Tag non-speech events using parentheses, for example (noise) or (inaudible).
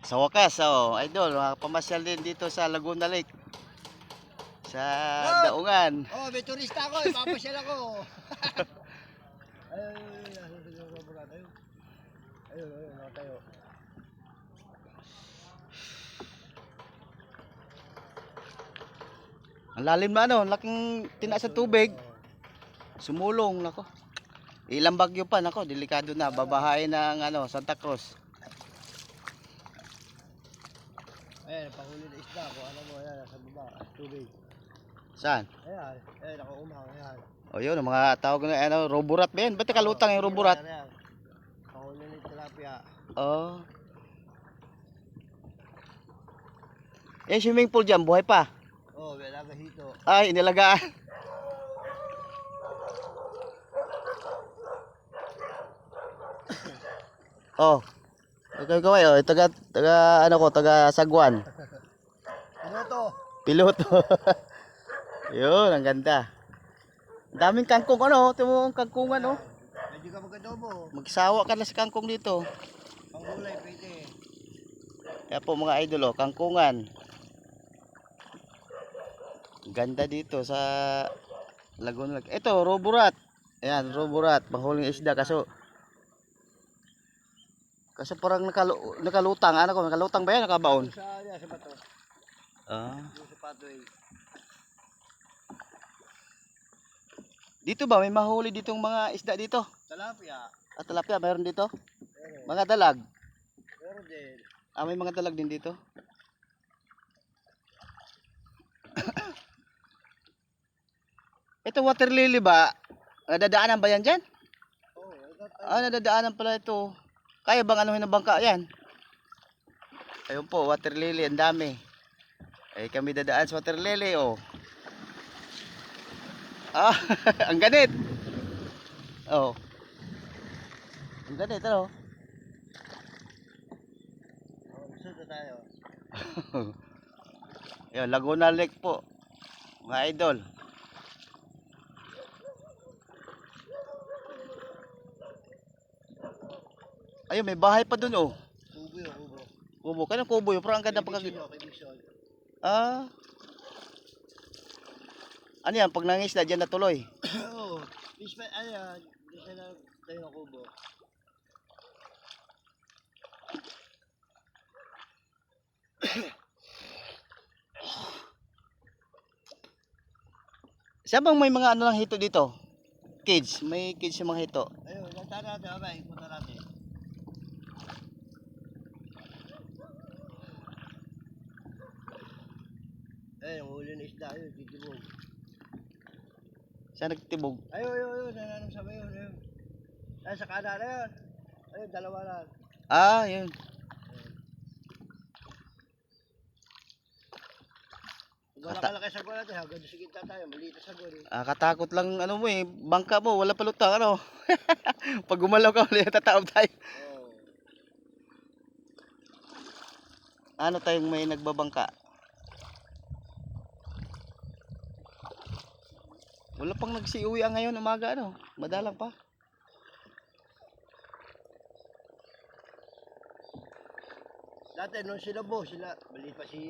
Sa wakas, oh, idol, pamasyal din dito sa Laguna Lake. Sa oh, Daungan. Oh, may turista ako, eh. ipapasyal ako. ayun, ayun, ayun. Ang lalim na ano, laking tinaas ng tubig. Sumulong, nako. Ilang bagyo pa, nako, delikado na. Babahain ng ano, Santa Cruz. Ayan, panghuli na isda ko, ano mo, ayan, sa baba, tubig. Saan? Ayan, ayan, nakaumang, ayan. O yun, ang mga tawag na ano, roborat ba yan? Ba't kalutang yung roborat? Ayan, ayan. Panghuli na tilapia. Oh. Eh, swimming pool dyan, buhay pa. Oh, may hito. Ay, inilagaan. oh. Okay, kaway, oh. Taga, taga, ano ko, taga Sagwan. Ano to? Piloto. (laughs) Yun, ang ganda. Ang daming kangkong, ano, ito mo ang kangkong, ano. Medyo ka magadobo. Magsawa ka na sa kangkong dito. Panghulay, pwede. Kaya po mga idol, oh, kangkungan. Ganda dito sa Laguna. Ito, roborat. Ayan, roborat. Panghuling isda. Kaso, kaso parang nakalu nakalutang. Ano ko, nakalutang ba yan? Nakabaon? Sa, ayan, sa bato. Ah. Yung sa pathway. Dito ba? May mahuli ditong mga isda dito? Tilapia. At tilapia, mayroon dito? Meron. Mga dalag. Meron din. Ah, may mga dalag din dito. (coughs) Ito water lily ba? Nadadaanan ba yan dyan? Oh, ito, Ah, nadadaanan pala ito. Kaya bang anuhin ng bangka yan? Ayun po, water lily, ang dami. Eh, kami dadaan sa water lily, oh. Ah, (laughs) ang ganit. Oh. Ang ganit, ano? (laughs) Oh, gusto tayo. Ayun, Laguna Lake po. Mga idol. Ayun, may bahay pa dun, oh. Kubo yun, kubo. Kubo. Kanang kubo yun? Parang ang ganda Kay pag... Bison yun, kay Bison. Ah. Ano yan? Pag nangisda, dyan natuloy. (coughs) Oo. Fish pa, ano yan, siya na tayo ng kubo. (coughs) Siya bang may mga ano lang hito dito? Kids. May kids yung mga hito. Ayun, lantaran natin, abay, ipunta natin. Ayun, yung huli na isda, ayun, titibog. Siya nagtibog. Ayun, ayun, ayun, nananong sa ayun, ayun. Ayun, sa kanan, ayun. Ayun, dalawa lang. Ah, yun. Kung Ata- malaki sa natin, hanggang sa gitna tayo, maliit na sagon eh. Ah, katakot lang ano mo eh. Bangka mo, wala palutang ano. (laughs) Pag gumalaw ka ulit, tataob tayo. Oo. Ano tayong may nagbabangka? Wala pang nagsiuwi ang ngayon umaga ano. Madalang pa. Dati nung sila bo, sila, maliit pa si